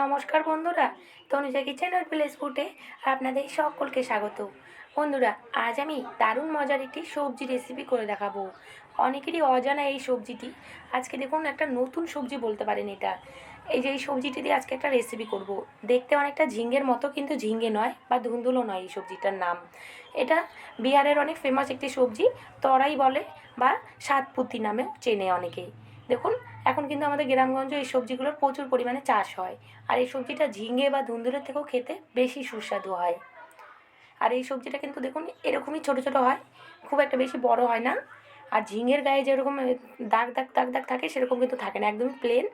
নমস্কার বন্ধুরা, তনুজা কিচেন আর প্লেস ফুটে আপনাদের সকলকে স্বাগত। বন্ধুরা, আজ আমি দারুণ মজার একটি সবজি রেসিপি করে দেখাবো। অনেকেরই অজানা এই সবজিটি। আজকে দেখুন, একটা নতুন সবজি বলতে পারেন এটা। এই যে এই সবজিটি দিয়ে আজকে একটা রেসিপি করব। দেখতে অনেকটা ঝিঙ্গের মতো, কিন্তু ঝিঙ্গে নয় বা ধুন্দুলো নয় এই সবজিটার নাম। এটা বিহারের অনেক ফেমাস একটি সবজি, তরাই বলে বা সাতপুতি নামেও চেনে অনেকেই দেখুন এখন কিন্তু আমাদের গ্রামগঞ্জে এই সবজিগুলোর প্রচুর পরিমাণে চাষ হয়। আর এই সবজিটা ঝিঙে বা ধুন্দুলের থেকেও খেতে বেশি সুস্বাদু হয়। আর এই সবজিটা কিন্তু দেখুন, এরকমই ছোট ছোট হয়, খুব একটা বেশি বড় হয় না। আর ঝিঙের গায়ে যেরকম দাগ দাগ দাগ দাগ থাকে, সেরকম কিন্তু থাকে না, একদমই প্লেন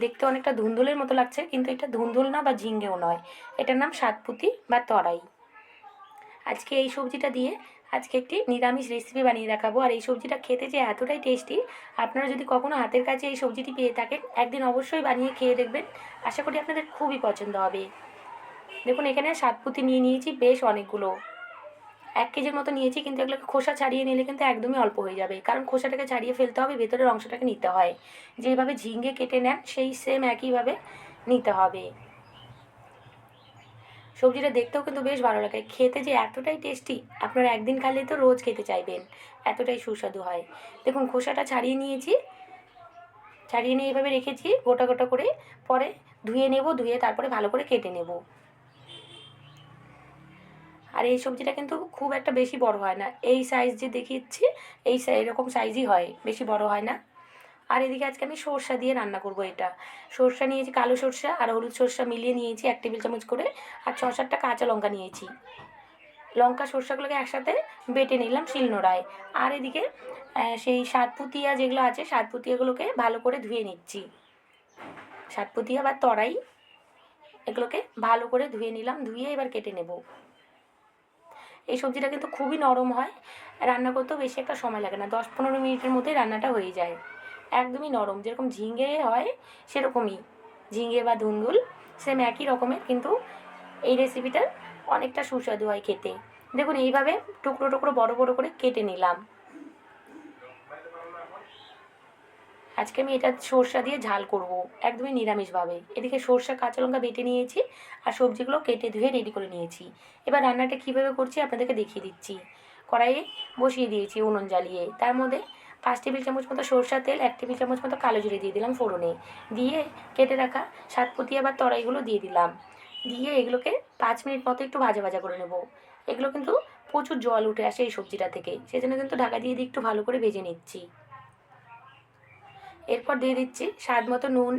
দেখতে অনেকটা ধুন্দুলের মতো লাগছে, কিন্তু এটা ধুন্দুল না বা ঝিঙ্গেও নয়। এটার নাম সাতপুতি বা তরাই। আজকে এই সবজিটা দিয়ে আজকে একটি নিরামিষ রেসিপি বানিয়ে দেখাবো। আর এই সবজিটা খেতে যে এতটাই টেস্টি আপনারা যদি কখনো হাতের কাছে এই সবজিটি পেয়ে থাকেন, একদিন অবশ্যই বানিয়ে খেয়ে দেখবেন। আশা করি আপনাদের খুবই পছন্দ হবে। দেখুন, এখানে সাতপুতি নিয়ে নিয়েছি বেশ অনেকগুলো। এক কেজির মতো নিয়েছি, কিন্তু এগুলোকে খোসা ছাড়িয়ে নিলে কিন্তু একদমই অল্প হয়ে যাবে। কারণ খোসাটাকে ছাড়িয়ে ফেলতে হবে, ভেতরের অংশটাকে নিতে হয়। যেভাবে ঝিঙ্গে কেটে নেন, সেই সেম একইভাবে নিতে হবে। সবজিটা দেখতেও কিন্তু বেশ ভালো লাগে। খেতে যে এতটাই টেস্টি আপনারা একদিন খালে তো রোজ খেতে চাইবেন। এতটাই সুস্বাদু হয়। দেখুন, খোসাটা ছাড়িয়ে নিয়েছি। ছাড়িয়ে নিয়ে এইভাবে রেখেছি, গোটা গোটা করে। পরে ধুয়ে নেব, ধুয়ে তারপরে ভালো করে কেটে নেব। আর এই সবজিটা কিন্তু খুব একটা বেশি বড় হয় না। এই সাইজ যে দেখিয়েছি, এই এরকম সাইজই হয়। বেশি বড় হয় না। আর এদিকে আজকে আমি সর্ষা দিয়ে রান্না করব এটা। সর্ষা নিয়েছি, কালো সর্ষা আর হলুদ সর্ষা মিলিয়ে নিয়েছি এক টেবিল চামচ করে। আর ছ সাতটা কাঁচা লঙ্কা নিয়েছি। লঙ্কা সর্ষাগুলোকে একসাথে বেটে নিলাম শিলনোড়ায়। আর এদিকে সেই সাতপুতিয়া যেগুলো আছে, সাতপুতিয়াগুলোকে ভালো করে ধুয়ে নিচ্ছি। সাতপুতিয়া বা তরাই, এগুলোকে ভালো করে ধুয়ে নিলাম, ধুয়ে এবার কেটে নেব। এই সবজিটা কিন্তু খুবই নরম হয়। রান্না করতেও বেশি একটা সময় লাগে না, দশ পনেরো মিনিটের মধ্যেই রান্নাটা হয়ে যায়। একদমই নরম, যেরকম ঝিঙে হয় সেরকমই। ঝিঙে বা ধুন্দুল সেম একই রকমের, কিন্তু এই রেসিপিটা অনেকটা সুস্বাদু হয় খেতে। দেখুন, এইভাবে টুকরো টুকরো, বড় বড় করে কেটে নিলাম। আজকে আমি এটা সর্ষা দিয়ে ঝাল করব, একদমই নিরামিষভাবে। এদিকে সর্ষা, কাঁচা লঙ্কা বেটে নিয়েছি আর সবজিগুলো কেটে ধুয়ে রেডি করে নিয়েছি। এবার রান্নাটা কীভাবে করছি আপনাদেরকে দেখিয়ে দিচ্ছি। কড়াইয়ে বসিয়ে দিয়েছি উনুন জ্বালিয়ে। তার মধ্যে পাঁচ টেবিল চামচ মতো সরষার তেল, এক টেবিল চামচ মতো কালো জিরে দিয়ে দিলাম ফোড়নে। দিয়ে কেটে রাখা সাতপতিয়া বা তরাইগুলো দিয়ে দিলাম। দিয়ে এগুলোকে পাঁচ মিনিট মতো একটু ভাজা ভাজা করে নেব। এগুলো কিন্তু প্রচুর জল উঠে আসে এই সবজিটা থেকে। সেজন্য কিন্তু ঢাকা দিয়ে দিয়ে একটু ভালো করে ভেজে নিচ্ছি। এরপর দিয়ে দিচ্ছি স্বাদ মতো নুন।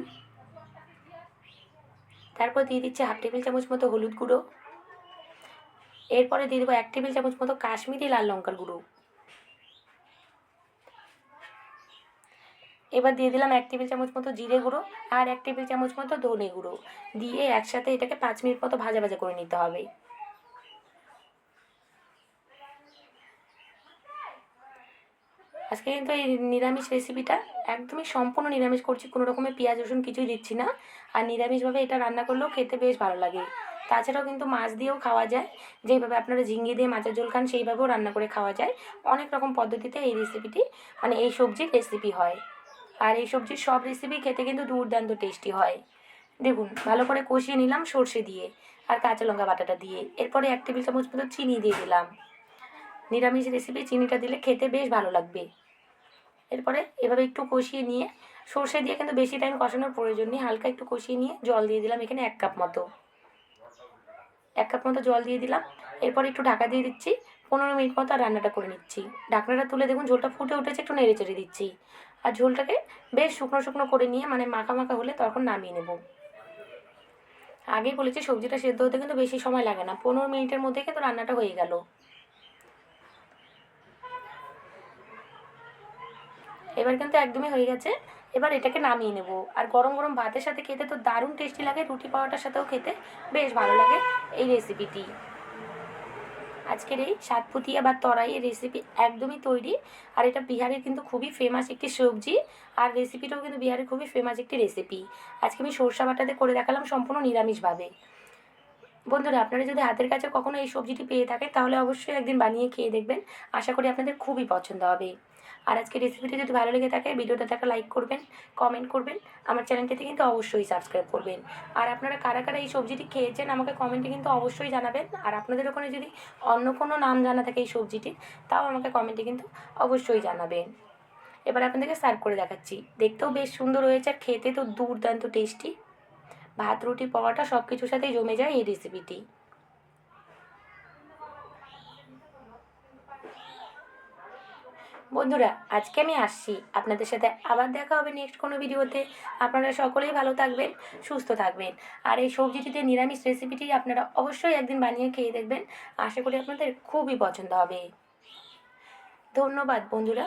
তারপর দিয়ে দিচ্ছি হাফ টেবিল চামচ মতো হলুদ গুঁড়ো। এরপরে দিয়ে দেবো এক টেবিল চামচ মতো কাশ্মীরি লাল লঙ্কার গুঁড়ো। এবার দিয়ে দিলাম এক টেবিল চামচ মতো জিরে গুঁড়ো আর এক টেবিল চামচ মতো ধনে গুঁড়ো। দিয়ে একসাথে এটাকে পাঁচ মিনিট মতো ভাজা ভাজা করে নিতে হবে। আজকে কিন্তু এই নিরামিষ রেসিপিটা একদমই সম্পূর্ণ নিরামিষ করছি, কোনো রকমের পেঁয়াজ, রসুন কিছুই দিচ্ছি না। আর নিরামিষভাবে এটা রান্না করলেও খেতে বেশ ভালো লাগে। তাছাড়াও কিন্তু মাছ দিয়েও খাওয়া যায়। যেইভাবে আপনারা ঝিঙ্গে দিয়ে মাছের ঝোল খান, সেইভাবেও রান্না করে খাওয়া যায়। অনেক রকম পদ্ধতিতে এই রেসিপিটি মানে এই সবজির রেসিপি হয়। আর এই সবজির সব রেসিপি খেতে কিন্তু দুর্দান্ত টেস্টি হয়। দেখুন, ভালো করে কষিয়ে নিলাম সর্ষে দিয়ে আর কাঁচা লঙ্কা বাটাটা দিয়ে। এরপরে এক টেবিল চামচ মতো চিনি দিয়ে দিলাম। নিরামিষ রেসিপি চিনিটা দিলে খেতে বেশ ভালো লাগবে। এরপরে এভাবে একটু কষিয়ে নিয়ে, সর্ষে দিয়ে কিন্তু বেশি টাইম কষানোর প্রয়োজন নেই, হালকা একটু কষিয়ে নিয়ে জল দিয়ে দিলাম এখানে এক কাপ মতো। এক কাপ মতো জল দিয়ে দিলাম। এরপর একটু ঢাকা দিয়ে দিচ্ছি, পনেরো মিনিট মতো রান্নাটা করে নিচ্ছি। ঢাকনাটা তুলে দেখুন, ঝোলটা ফুটে উঠেছে, একটু নেড়ে চেড়ে দিচ্ছি। আর ঝোলটাকে বেশ শুকনো শুকনো করে নিয়ে মানে মাখা মাখা হলে তখন নামিয়ে নেব। আগেই বলেছি সবজিটা সেদ্ধ হতে কিন্তু বেশি সময় লাগে না, পনেরো মিনিটের মধ্যে কিন্তু রান্নাটা হয়ে গেল। এবার কিন্তু একদমই হয়ে গেছে, এবার এটাকে নামিয়ে নেব। আর গরম গরম ভাতের সাথে খেতে তো দারুণ টেস্টি লাগে, রুটি পাওয়াটার সাথেও খেতে বেশ ভালো লাগে এই রেসিপিটি আজকের এই সাতপুতিয়া বা তরাইয়ের রেসিপি একদমই তৈরি। আর এটা বিহারের কিন্তু খুবই ফেমাস একটি সবজি। আর রেসিপিটাও কিন্তু বিহারের খুবই ফেমাস একটি রেসিপি আজকে আমি সরষা বাটাতে করে দেখালাম সম্পূর্ণ নিরামিষভাবে। বন্ধুরা, আপনারা যদি হাতের কাছে কখনো এই সবজিটি পেয়ে থাকেন, তাহলে অবশ্যই একদিন বানিয়ে খেয়ে দেখবেন। আশা করি আপনাদের খুবই পছন্দ হবে। আর আজকে রেসিপিটি যদি ভালো লেগে থাকে, ভিডিওটাতে একটা লাইক করবেন কমেন্ট করবেন। আমার চ্যানেলটিতে কিন্তু অবশ্যই সাবস্ক্রাইব করবেন। আর আপনারা কারা কারা এই সবজিটি খেয়েছেন, আমাকে কমেন্টে কিন্তু অবশ্যই জানাবেন। আর আপনাদের ওখানে যদি অন্য কোনো নাম জানা থাকে এই সবজিটির তাও আমাকে কমেন্টে কিন্তু অবশ্যই জানাবেন। এবার আপনাদেরকে সার্ভ করে দেখাচ্ছি। দেখতেও বেশ সুন্দর হয়েছে, আর খেতে তো দুর্দান্ত টেস্টি ভাত, রুটি, পরোটা সব কিছুর সাথেই জমে যায় এই রেসিপিটি বন্ধুরা, আজকে আমি আসছি। আপনাদের সাথে আবার দেখা হবে নেক্সট কোনো ভিডিওতে। আপনারা সকলেই ভালো থাকবেন, সুস্থ থাকবেন। আর এই সবজিটিতে নিরামিষ রেসিপিটি আপনারা অবশ্যই একদিন বানিয়ে খেয়ে দেখবেন। আশা করি আপনাদের খুবই পছন্দ হবে। ধন্যবাদ বন্ধুরা।